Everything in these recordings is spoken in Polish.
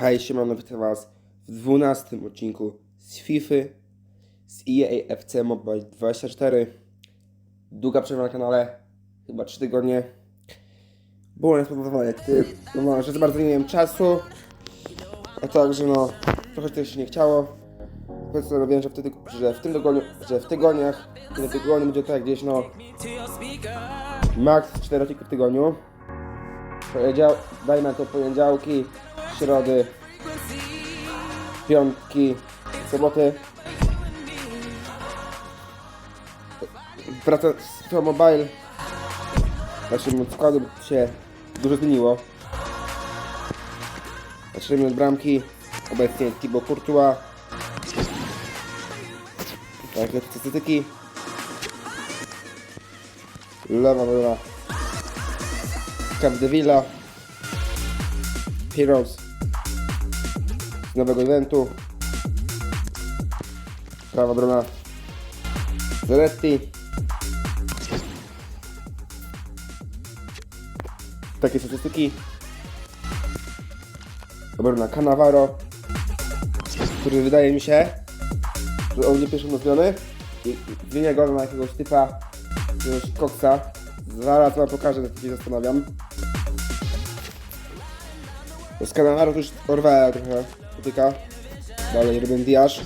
Hej, siemano, witam was w 12 odcinku z FIFA z EA FC Mobile 24. Długa przerwa na kanale, chyba 3 tygodnie. Było niespowodowane tym, no, że za bardzo nie miałem czasu, a także no, trochę też się nie chciało. Postanowiłem, że że w tym tygodniu, że w tygodniach, w tygodniu będzie tak gdzieś no, max 4 odcinki w tygodniu. Poniedział, dajmy to poniedziałki, środy, piątki, soboty. Praca z Pro Mobile naszym składu się dużo zmieniło. Zaczynamy od bramki. Obecnie Thibaut Courtois. Tak, lepsze statystyki. Lewa noga. Capdevilla. Heroes nowego eventu. Prawa obrona Zaretti. Takie statystyki. Obrona Cannavaro, który wydaje mi się, że on nie pierwszy nazwiony i zmienia go na jakiegoś typa, jakiegoś koksa. Zaraz wam pokażę, jak się zastanawiam. Z to już Orwella trochę dotyka. Dalej Ruben Diasz.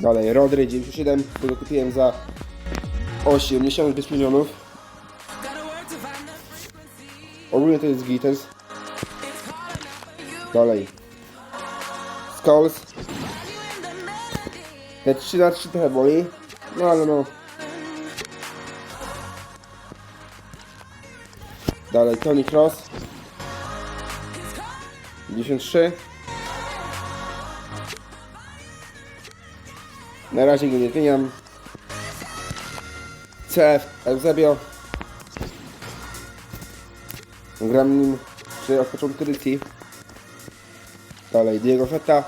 Dalej Rodry 97, którego kupiłem za 85 milionów. Ogólnie to jest Gites. Dalej. Skulls. Te 3 na 3 trochę boli. No ale no. Dalej Tony Cross. 53. Na razie go nie zmieniam. CF Eusebio. Gram nim czy od początku edycji. Dalej Diego Feta.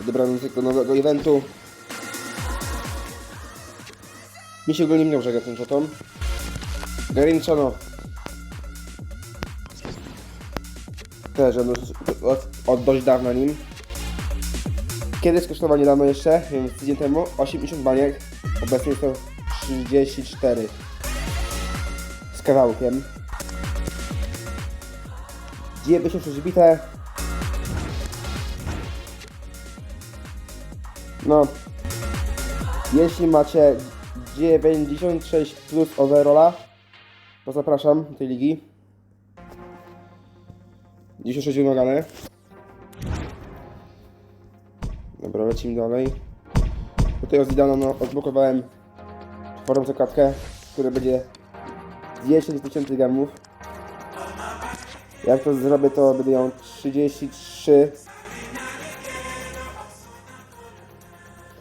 Odebrany z tego nowego eventu. Mi się go nie miał, że gra tym szotą. Garinczano. Też od, od, od dość dawna nim. Kiedyś kosztował niedawno jeszcze, tydzień temu 80 baniek. Obecnie to 34 z kawałkiem. 96 bite. No. Jeśli macie 96 plus overalla, to zapraszam do tej ligi. 96 wymagane. Dobra, lecimy dalej. Tutaj od Zidana no, odblokowałem czwartą zakładkę, która będzie 10 tysięcy gemów. Jak to zrobię, to będę ją 33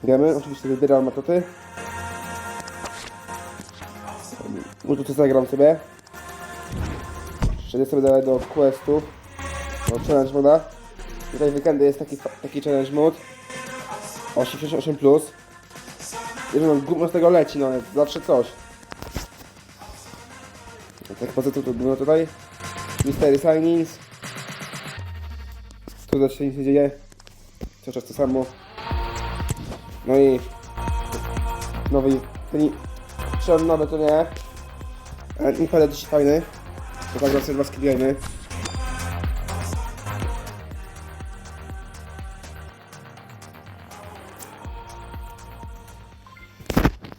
gemy. Oczywiście wybieram metoty. No to zagram sobie. Przejdę sobie dalej do questów. Do challenge moda. Tutaj weekendy jest taki, taki challenge mod. 88 plus. Jeżeli no, gówno z tego leci, no zawsze coś. Tak poza to było tutaj. Mystery Signings. Tu też się nic nie dzieje. Cały czas to samo. No i nowy, ten, on nowy to nie. Ale Impale dość fajny. To tak sobie dwa skidujemy.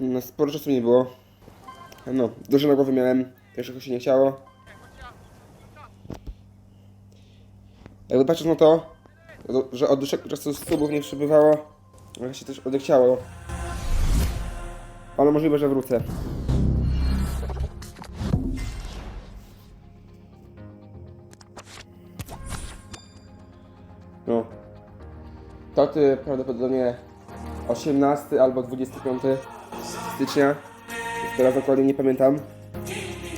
No, sporo czasu nie było. No, dużo na głowie miałem. Pierwszego się nie chciało. Jakby patrząc na to, że od dłuższego czasu subów nie przybywało, ale się też odechciało. Ale możliwe, że wrócę. No. To ty prawdopodobnie 18 albo 25 stycznia. Teraz dokładnie nie pamiętam.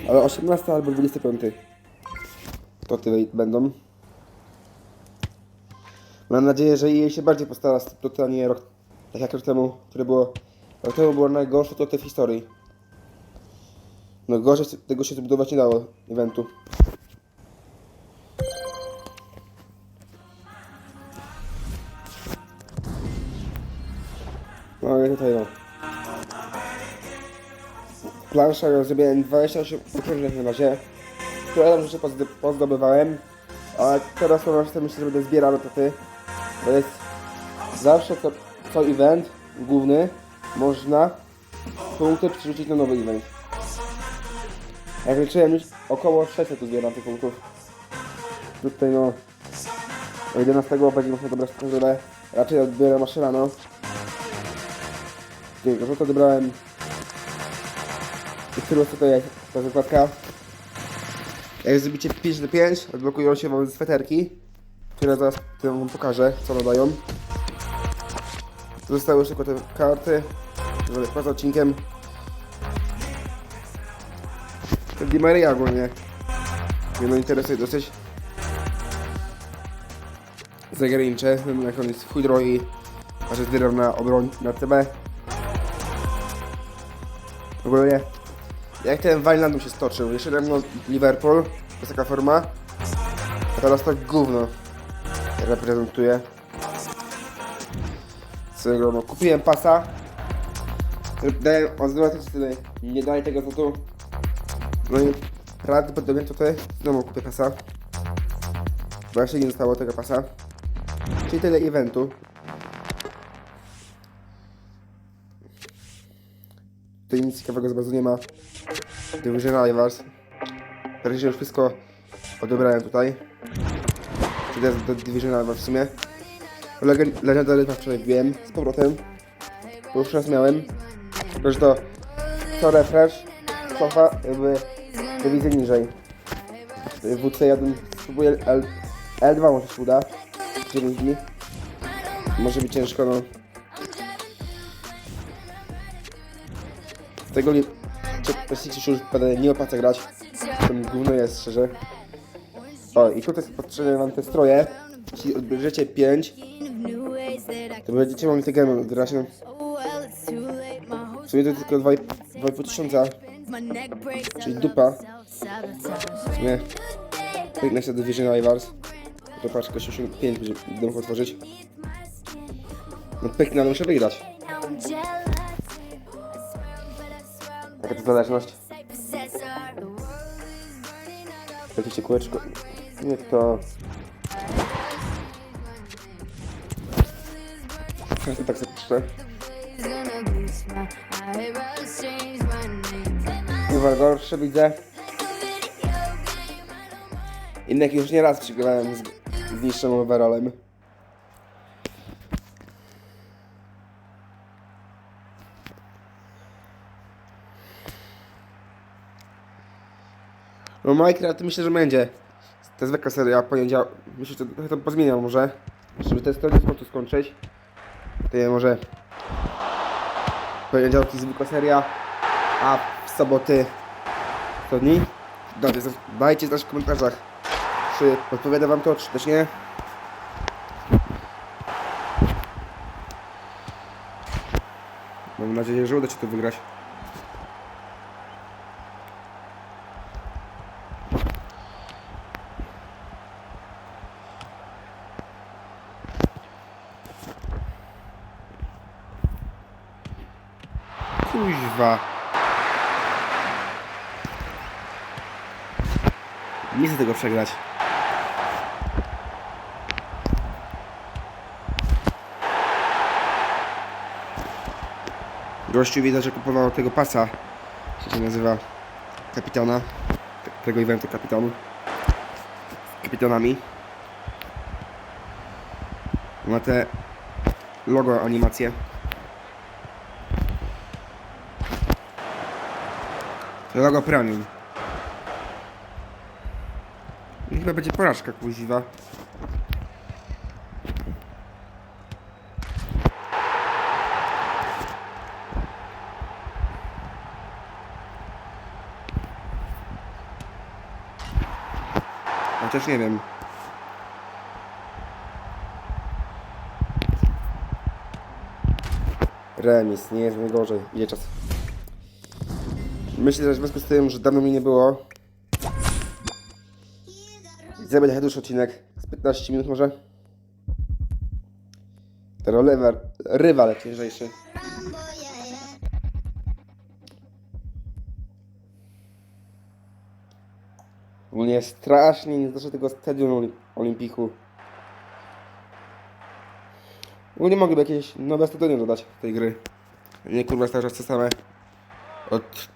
Ale 18 albo 25. To ty będą. Mam nadzieję, że jej się bardziej postara z to a nie rok, tak jak rok temu, które było, rok temu było najgorsze to w historii. No gorzej tego się zbudować nie dało, eventu. No ale tutaj no. Plansza ja zrobiłem 28 okrążeń na razie. Które tam rzeczy pozdobywałem. A teraz mam myślę, że będę zbierał notaty. Bo jest zawsze co, co event główny można punkty przerzucić na nowy event. Jak liczyłem już około 600 tu zbieram tych punktów. Tutaj no o 11 będzie można dobrać kontrolę. Raczej odbiorę maszyna no. Tylko, że to. Którą co to jest ta zakładka. Jak zrobicie 5 do 5, odblokują się wam sweterki, które zaraz wam pokażę, co nadają. Zostały już tylko te karty, żeby poza odcinkiem. Te Di Maria ogólnie mnie interesuje dosyć. Zagranicze, jest w chuj drogi, a że na obroń na CB. Ogólnie, jak ten Vineland się stoczył, jeszcze no Liverpool, to jest taka forma, a teraz tak gówno reprezentuje. Swojego, no, kupiłem pasa, dałem od złota tutaj, nie dali tego co tu. No i prawdopodobnie tutaj znowu kupię pasa. Bo jeszcze nie zostało tego pasa. Czyli tyle eventu. Tutaj nic ciekawego z bardzo nie ma. Division Rivals. Teraz już wszystko odebrałem tutaj. Czyli to jest do Division Rivals w sumie. Legend- Legendary tak wczoraj wbiłem z powrotem. Bo już raz miałem. Że to co refresh cofa jakby dywizję niżej. WC1 spróbuję L, L2 może się uda. 9 dni. Może być ciężko, no. Tego nie... Właściwie się już będę nie opłaca grać. To mi gówno jest, szczerze. O, i tutaj potrzebne wam te stroje. Jeśli odbierzecie 5, to będziecie mogli te gemy grać. No. W to tylko 2,5 tysiąca. Czyli dupa. W sumie piękna się Division Rivals. To paczka 65 będzie będę mógł otworzyć. No pięknie, ale muszę wygrać. Zależność? Jakieś kółeczko. Nie to... Ja to tak sobie piszę. Chyba gorsze widzę. Innych już nie raz z, z niższym overallem. No Minecraft myślę, że będzie. To zwykła seria, poniedziałek. Myślę, że to, to pozmieniam może. Żeby te strony sportu skończyć. To ja może... Poniedziałki zwykła seria. A w soboty... Co dni? Dajcie, dajcie znać w komentarzach. Czy odpowiada wam to, czy też nie. Mam nadzieję, że uda się to wygrać. Kuźwa. Tego przegrać. Gościu widać, że kupował tego pasa, jak się nazywa kapitana, te- tego eventu kapitanu. Kapitanami. Ma te logo animacje. Logo premium. Chyba będzie porażka kuźwa. Chociaż nie wiem. Remis, nie jest najgorzej. Idzie czas. Myślę, że w związku z tym, że dawno mi nie było, zrobię trochę dłuższy odcinek, z 15 minut może. Teraz rywal, rywal ciężejszy. Ogólnie strasznie nie znoszę tego stadionu olim- olimpiku. Ogólnie mogliby jakieś nowe stadiony dodać do tej gry. Nie kurwa cały czas te same. Od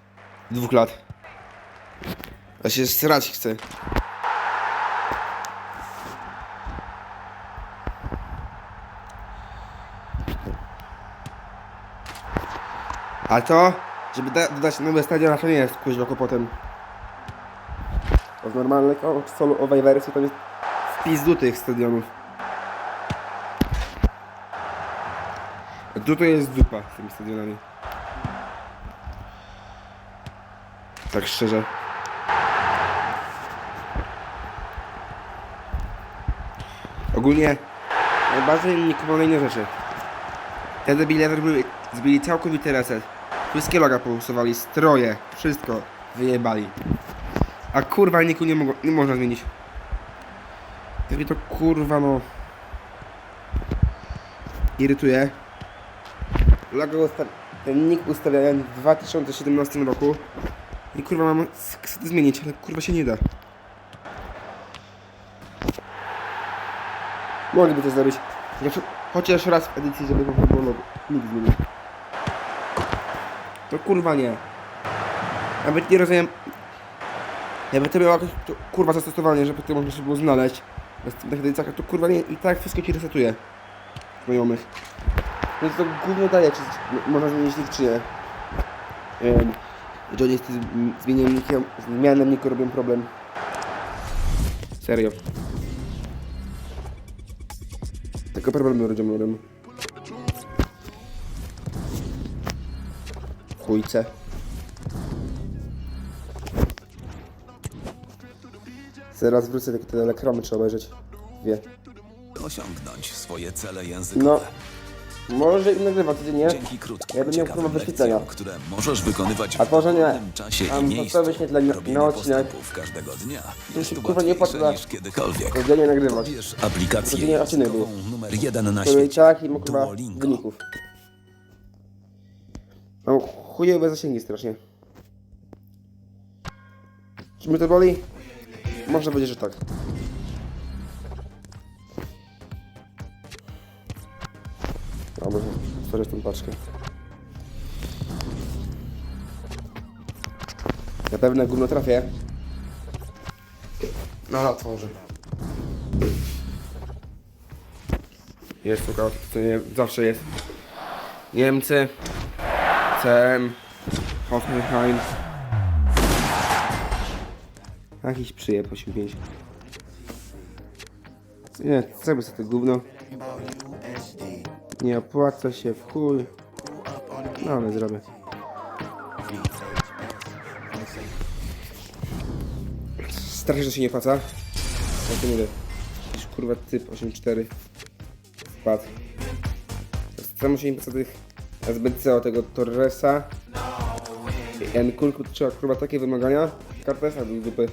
dwóch lat. Ja się srać chcę. A to, żeby da- dodać nowy stadion, to nie jest kuźwa kłopotem. Bo w normalnej konsolowej wersji to jest w pizdu tych stadionów. A tutaj jest dupa z tymi stadionami. Tak szczerze. Ogólnie najbardziej inne rzeczy. Te debile zrobili całkowity reset. Wszystkie loga pousuwali, stroje, wszystko wyjebali. A kurwa niku nie, mogło, nie można zmienić. Jak mnie to kurwa no... Irytuje. Logo usta- ten nick ustawiałem w 2017 roku. I kurwa mam chcę to zmienić, ale kurwa się nie da. Mogliby to zrobić. Chociaż, raz w edycji, żeby można było logo. Nikt. To kurwa nie. Nawet nie rozumiem. Jakby to miało jakieś to, kurwa zastosowanie, żeby to można się było znaleźć. Następnych edycjach, to kurwa nie, i tak wszystko ci resetuje. Znajomych. Więc to głównie daje, czy można zmienić nick, czy nie. Um, Johnny z tym zmienieniem nickiem, zmianem nicku robią problem. Serio. Tylko problemy robią robią. Chujce. Zaraz wrócę, tylko te reklamy trzeba obejrzeć. Wie. osiągnąć swoje cele językowe. No. Może i nagrywa codziennie. Dzięki krótkim, Ja będę miał kurwa wyświetlenia. które możesz wykonywać A to, że nie- w czasie i miejscu. wyświetlenia Robienie na odcinek. każdego dnia To jest się, kurwa, nie opłaca niż kiedykolwiek. Codziennie nagrywać. Pobierz aplikację Codziennie odcinek językową numer jeden na świecie. tak i ma kurwa wyników. Mam chujowe zasięgi strasznie. Czy mnie to boli? Może będzie, że tak. Dobra, otworzę tą paczkę. Na pewno gówno trafię. No ale otworzę. Jest tylko, to nie, zawsze jest. Niemcy, CM, Hoffenheim. Jakiś przyjeb 85. Nie, co sobie to gówno. Nie opłaca się w chuj. No ale zrobię. Strasznie, że się nie. Ja to nie wiem. Jakiś kurwa typ 8.4 wpadł. Samo się nie tych SBC o tego Torresa. Enkulku trzeba kurwa takie wymagania. Kartesa do dupy.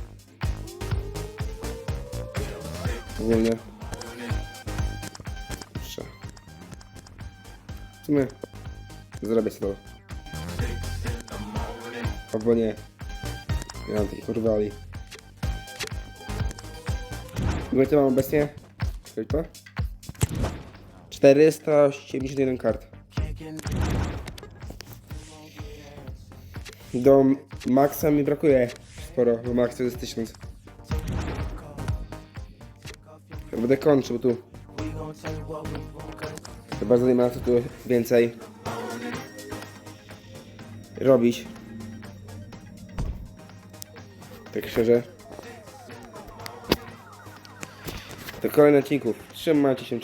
Ogólnie. Kurczę. W sumie zrobię sobie to. Albo nie. Nie mam takich urwali. Ile to mam obecnie? Czekaj to? 481 kart. Do maksa mi brakuje sporo, bo max to jest 1000. Ja Będę kończył tu. Chyba nie ma co tu więcej robić. Tak szczerze. Do kolejnych odcinków. Trzymajcie się.